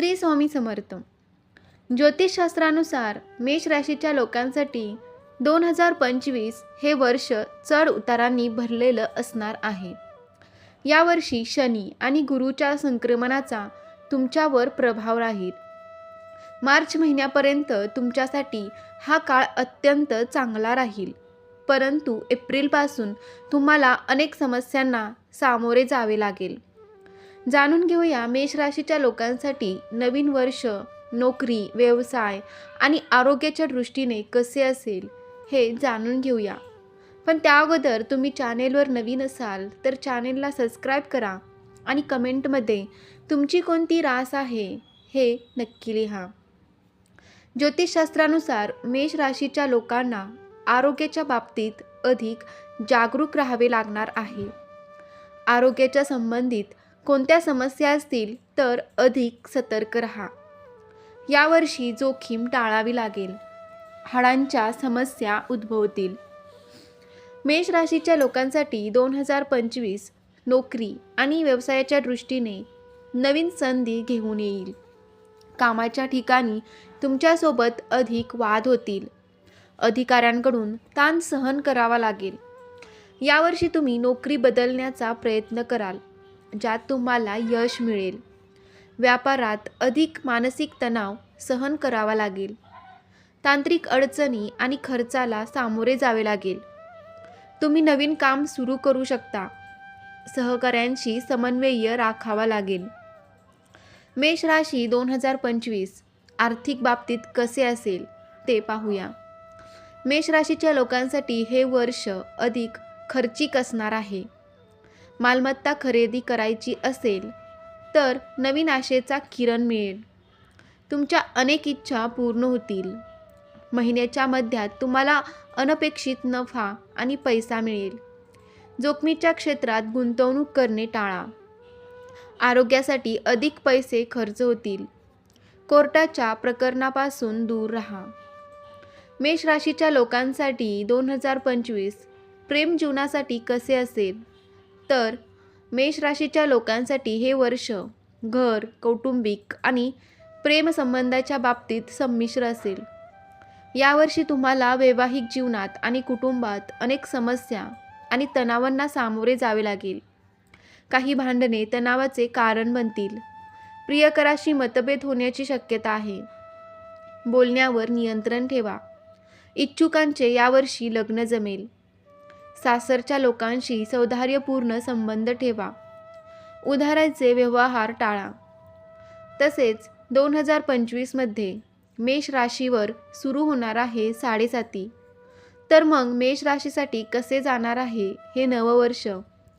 श्री स्वामी समर्थ. ज्योतिषशास्त्रानुसार मेष राशीच्या लोकांसाठी दोन हजार पंचवीस हे वर्ष चढ उतारांनी भरलेलं असणार आहे. यावर्षी शनी आणि गुरुच्या संक्रमणाचा तुमच्यावर प्रभाव राहील. मार्च महिन्यापर्यंत तुमच्यासाठी हा काळ अत्यंत चांगला राहील. परंतु एप्रिलपासून तुम्हाला अनेक समस्यांना सामोरे जावे लागेल. जाणून घेऊया मेष राशीच्या लोकांसाठी नवीन वर्ष नोकरी व्यवसाय आणि आरोग्याच्या दृष्टीने कसे असेल हे जाणून घेऊया. पण त्या अगोदर तुम्ही चॅनेलवर नवीन असाल तर चॅनेलला सबस्क्राईब करा आणि कमेंटमध्ये तुमची कोणती रास आहे हे नक्की लिहा. ज्योतिषशास्त्रानुसार मेष राशीच्या लोकांना आरोग्याच्या बाबतीत अधिक जागरूक राहावे लागणार आहे. आरोग्याच्या संबंधित कोणत्या समस्या असतील तर अधिक सतर्क रहा. यावर्षी जोखीम टाळावी लागेल. हाडांच्या समस्या उद्भवतील. मेष राशीच्या लोकांसाठी दोन हजार पंचवीस नोकरी आणि व्यवसायाच्या दृष्टीने नवीन संधी घेऊन येईल. कामाच्या ठिकाणी तुमच्यासोबत अधिक वाद होतील. अधिकाऱ्यांकडून ताण सहन करावा लागेल. यावर्षी तुम्ही नोकरी बदलण्याचा प्रयत्न कराल. ज्यात तुम्हाला यश मिळेल. व्यापारात अधिक मानसिक तणाव सहन करावा लागेल. तांत्रिक अडचणी आणि खर्चाला सामोरे जावे लागेल. तुम्ही नवीन काम सुरू करू शकता. सहकाऱ्यांशी समन्वय राखावा लागेल. मेष राशी दोन हजार पंचवीस आर्थिक बाबतीत कसे असेल ते पाहूया. मेष राशीच्या लोकांसाठी हे वर्ष अधिक खर्चिक असणार आहे. मालमत्ता खरेदी करायची असेल तर नवीन आशेचा किरण मिळेल. तुमच्या अनेक इच्छा पूर्ण होतील. महिन्याच्या मध्यात तुम्हाला अनपेक्षित नफा आणि पैसा मिळेल. जोखमीच्या क्षेत्रात गुंतवणूक करणे टाळा. आरोग्यासाठी अधिक पैसे खर्च होतील. कोर्टाच्या प्रकरणापासून दूर राहा. मेष राशीच्या लोकांसाठी दोन हजार पंचवीस प्रेम जीवनासाठी कसे असेल? तर मेष राशीच्या लोकांसाठी हे वर्ष घर कौटुंबिक आणि प्रेमसंबंधाच्या बाबतीत संमिश्र असेल. यावर्षी तुम्हाला वैवाहिक जीवनात आणि कुटुंबात अनेक समस्या आणि तणावांना सामोरे जावे लागेल. काही भांडणे तणावाचे कारण बनतील. प्रियकराशी मतभेद होण्याची शक्यता आहे. बोलण्यावर नियंत्रण ठेवा. इच्छुकांचे यावर्षी लग्न जमेल. सासरच्या लोकांशी सौधार्यपूर्ण संबंध ठेवा. उधाराचे व्यवहार टाळा. तसेच दोन हजार पंचवीसमध्ये मेष राशीवर सुरू होणार आहे साडेसाती. तर मग मेष राशीसाठी कसे जाणार आहे हे नववर्ष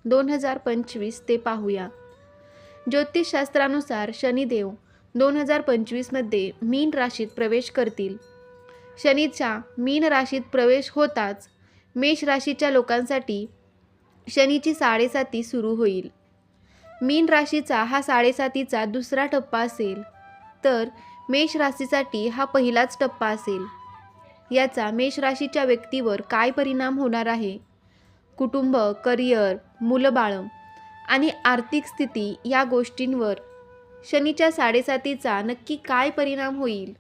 दोन हजार पंचवीस ते पाहूया. ज्योतिषशास्त्रानुसार शनिदेव दोन हजार पंचवीसमध्ये मीन राशीत प्रवेश करतील. शनीच्या मीन राशीत प्रवेश होताच मेष राशीच्या लोकांसाठी शनीची साडेसाती सुरू होईल. मीन राशीचा हा साडेसातीचा दुसरा टप्पा असेल तर मेष राशीसाठी हा पहिलाच टप्पा असेल. याचा मेष राशीच्या व्यक्तीवर काय परिणाम होणार आहे? कुटुंब करिअर मुलंबाळं आणि आर्थिक स्थिती या गोष्टींवर शनीच्या साडेसातीचा नक्की काय परिणाम होईल?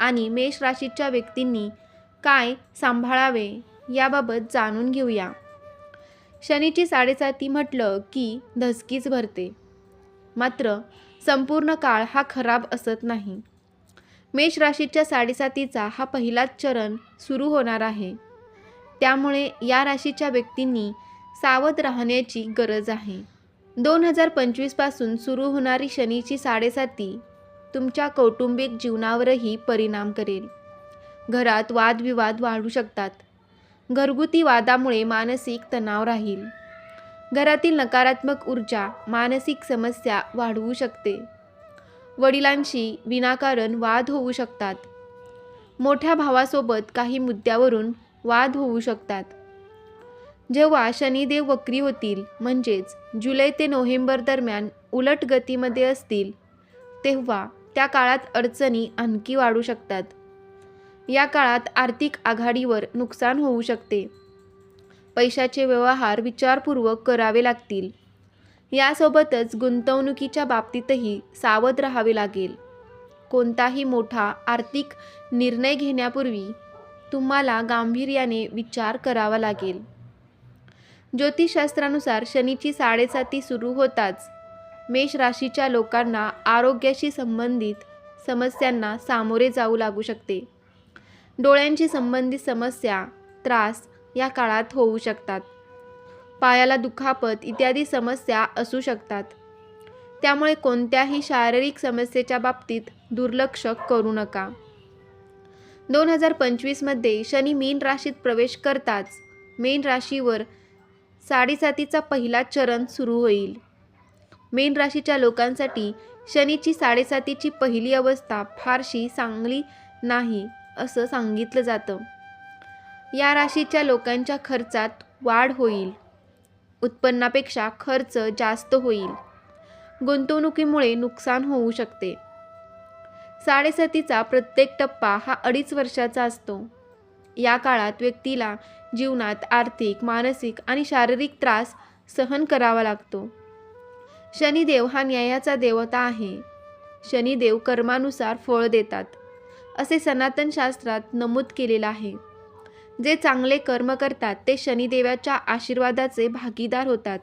आणि मेष राशीच्या व्यक्तींनी काय सांभाळावे? याबाबत जाणून घेऊया. शनीची साडेसाती म्हटलं की धसकीच भरते. मात्र संपूर्ण काळ हा खराब असत नाही. मेष राशीच्या साडेसातीचा हा पहिलाच चरण सुरू होणार आहे. त्यामुळे या राशीच्या व्यक्तींनी सावध राहण्याची गरज आहे. दोन हजार पंचवीसपासून सुरू होणारी शनीची साडेसाती तुमच्या कौटुंबिक जीवनावरही परिणाम करेल. घरात वादविवाद वाढू शकतात. घरगुती वादामुळे मानसिक तणाव राहील. घरातील नकारात्मक ऊर्जा मानसिक समस्या वाढवू शकते. वडिलांशी विनाकारण वाद होऊ शकतात. मोठ्या भावासोबत काही मुद्द्यावरून वाद होऊ शकतात. जेव्हा शनिदेव वक्री होतील म्हणजेच जुलै ते नोव्हेंबर दरम्यान उलट गतीमध्ये असतील तेव्हा त्या काळात अडचणी आणखी वाढू शकतात. या काळात आर्थिक आघाडीवर नुकसान होऊ शकते. पैशाचे व्यवहार विचारपूर्वक करावे लागतील. यासोबतच गुंतवणुकीच्या बाबतीतही सावध राहावे लागेल. कोणताही मोठा आर्थिक निर्णय घेण्यापूर्वी तुम्हाला गांभीर्याने विचार करावा लागेल. ज्योतिषशास्त्रानुसार शनीची साडेसाती सुरू होताच मेष राशीच्या लोकांना आरोग्याशी संबंधित समस्यांना सामोरे जाऊ लागू शकते. डोळ्यांशी संबंधित समस्या त्रास या काळात होऊ शकतात. पायाला दुखापत इत्यादी समस्या असू शकतात. त्यामुळे कोणत्याही शारीरिक समस्येच्या बाबतीत दुर्लक्ष करू नका. दोन हजार पंचवीसमध्ये शनी मीन राशीत प्रवेश करताच मीन राशीवर साडेसातीचा पहिला चरण सुरू होईल. मीन राशीच्या लोकांसाठी शनीची साडेसातीची पहिली अवस्था फारशी चांगली नाही. असं सांगितलं जातं. या राशीच्या लोकांच्या खर्चात वाढ होईल. उत्पन्नापेक्षा खर्च जास्त होईल. गुंतवणुकीमुळे नुकसान होऊ शकते. साडेसातीचा प्रत्येक टप्पा हा अडीच वर्षाचा असतो. या काळात व्यक्तीला जीवनात आर्थिक मानसिक आणि शारीरिक त्रास सहन करावा लागतो. शनिदेव हा न्यायाचा देवता आहे. शनिदेव कर्मानुसार फळ देतात. असे सनातन शास्त्रात नमूद केलेलं आहे. जे चांगले कर्म करतात ते शनिदेवाच्या आशीर्वादाचे भागीदार होतात.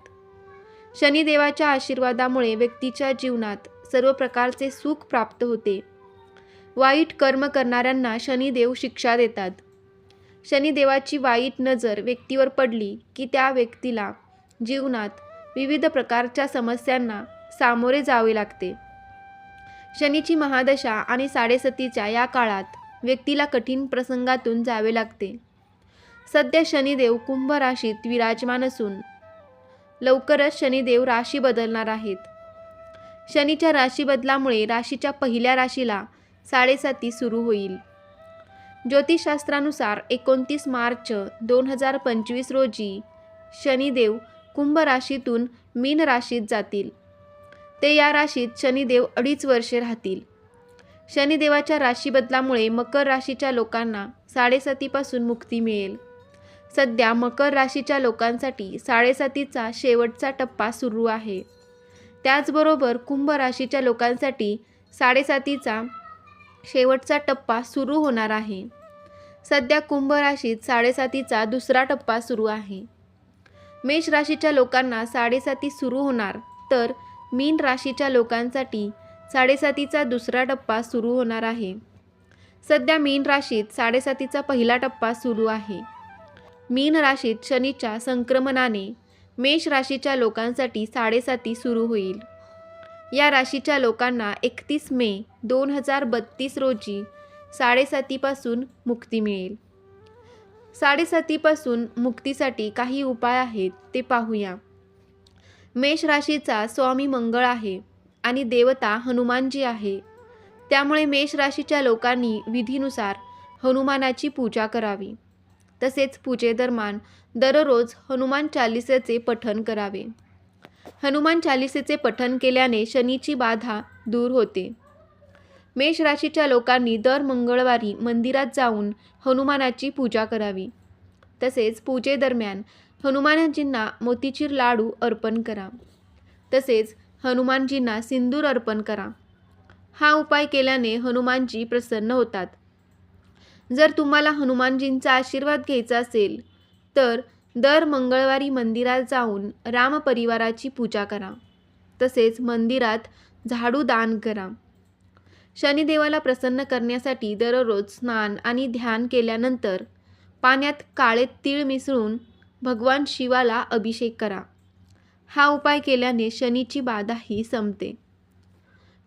शनिदेवाच्या आशीर्वादामुळे व्यक्तीच्या जीवनात सर्व प्रकारचे सुख प्राप्त होते. वाईट कर्म करणाऱ्यांना शनिदेव शिक्षा देतात. शनिदेवाची वाईट नजर व्यक्तीवर पडली की त्या व्यक्तीला जीवनात विविध प्रकारच्या समस्यांना सामोरे जावे लागते. शनीची महादशा आणि साडेसतीच्या या काळात व्यक्तीला कठीण प्रसंगातून जावे लागते. सध्या शनिदेव कुंभ राशीत विराजमान असून लवकरच शनिदेव राशी बदलणार आहेत. शनीच्या राशी बदलामुळे राशीच्या पहिल्या राशीला साडेसाती सुरू होईल. ज्योतिषशास्त्रानुसार एकोणतीस मार्च दोन हजार पंचवीस रोजी शनिदेव कुंभ राशीतून मीन राशीत जातील. ते या राशीत शनिदेव अडीच वर्षे राहतील. शनिदेवाच्या राशी बदलामुळे मकर राशीच्या लोकांना साडेसातीपासून मुक्ती मिळेल. सध्या मकर राशीच्या लोकांसाठी साडेसातीचा शेवटचा टप्पा सुरू आहे. त्याचबरोबर कुंभ राशीच्या लोकांसाठी साडेसातीचा शेवटचा टप्पा सुरू होणार आहे. सध्या कुंभ राशीत साडेसातीचा दुसरा टप्पा सुरू आहे. मेष राशीच्या लोकांना साडेसाती सुरू होणार तर मीन राशीच्या लोकांसाठी साडेसातीचा दुसरा टप्पा सुरू होणार आहे. सध्या मीन राशीत साडेसातीचा पहिला टप्पा सुरू आहे. मीन राशीत शनीच्या संक्रमणाने मेष राशीच्या लोकांसाठी साडेसाती सुरू होईल. या राशीच्या लोकांना एकतीस मे दोन हजार बत्तीस रोजी साडेसातीपासून मुक्ती मिळेल. साडेसातीपासून मुक्तीसाठी काही उपाय आहेत ते पाहूया. मेष राशीचा स्वामी मंगळ आहे आणि देवता हनुमानजी आहे. त्यामुळे मेष राशीच्या लोकांनी विधीनुसार हनुमानाची पूजा करावी. तसेच पूजेदरम्यान दररोज हनुमान चालिसेचे पठण करावे. हनुमान चालिसेचे पठण केल्याने शनीची बाधा दूर होते. मेष राशीच्या लोकांनी दर मंगळवारी मंदिरात जाऊन हनुमानाची पूजा करावी. तसेच पूजेदरम्यान हनुमानजींना मोतीचीर लाडू अर्पण करा. तसेच हनुमानजींना सिंदूर अर्पण करा. हा उपाय केल्याने हनुमानजी प्रसन्न होतात. जर तुम्हाला हनुमानजींचा आशीर्वाद घ्यायचा असेल तर दर मंगळवारी मंदिरात जाऊन रामपरिवाराची पूजा करा. तसेच मंदिरात झाडू दान करा. शनिदेवाला प्रसन्न करण्यासाठी दररोज स्नान आणि ध्यान केल्यानंतर पाण्यात काळे तीळ मिसळून भगवान शिवाला अभिषेक करा. हा उपाय केल्याने शनीची बाधाही संपते.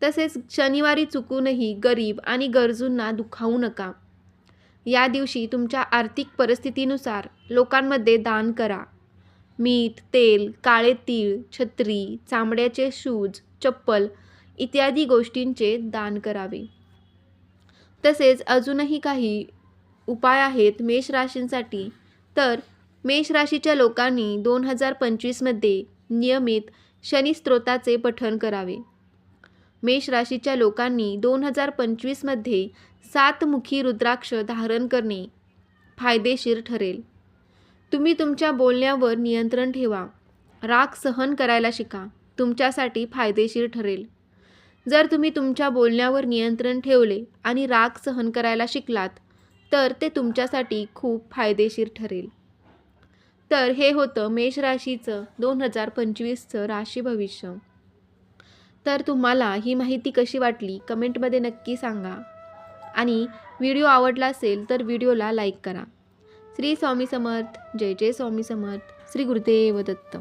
तसेच शनिवारी चुकूनही गरीब आणि गरजूंना दुखावू नका. या दिवशी तुमच्या आर्थिक परिस्थितीनुसार लोकांमध्ये दान करा. मीठ तेल काळे तीळ छत्री चामड्याचे शूज चप्पल इत्यादी गोष्टींचे दान करावे. तसेच अजूनही काही उपाय आहेत मेष राशींसाठी तर मेष राशीच्या लोकांनी दोन हजार पंचवीसमध्ये नियमित शनी स्तोत्राचे पठण करावे. मेष राशीच्या लोकांनी दोन हजार पंचवीसमध्ये सातमुखी रुद्राक्ष धारण करणे फायदेशीर ठरेल. तुम्ही तुमच्या बोलण्यावर नियंत्रण ठेवा. राग सहन करायला शिका. तुमच्यासाठी फायदेशीर ठरेल. जर तुम्ही तुमच्या बोलण्यावर नियंत्रण ठेवले आणि राग सहन करायला शिकलात तर ते तुमच्यासाठी खूप फायदेशीर ठरेल. तर हे होतं मेष राशीचं दोन हजार पंचवीसचं राशी भविष्य. तर तुम्हाला ही माहिती कशी वाटली? कमेंटमध्ये नक्की सांगा. आणि व्हिडिओ आवडला असेल तर व्हिडिओला लाईक करा. श्री स्वामी समर्थ. जय जय स्वामी समर्थ. श्री गुरुदेव दत्त.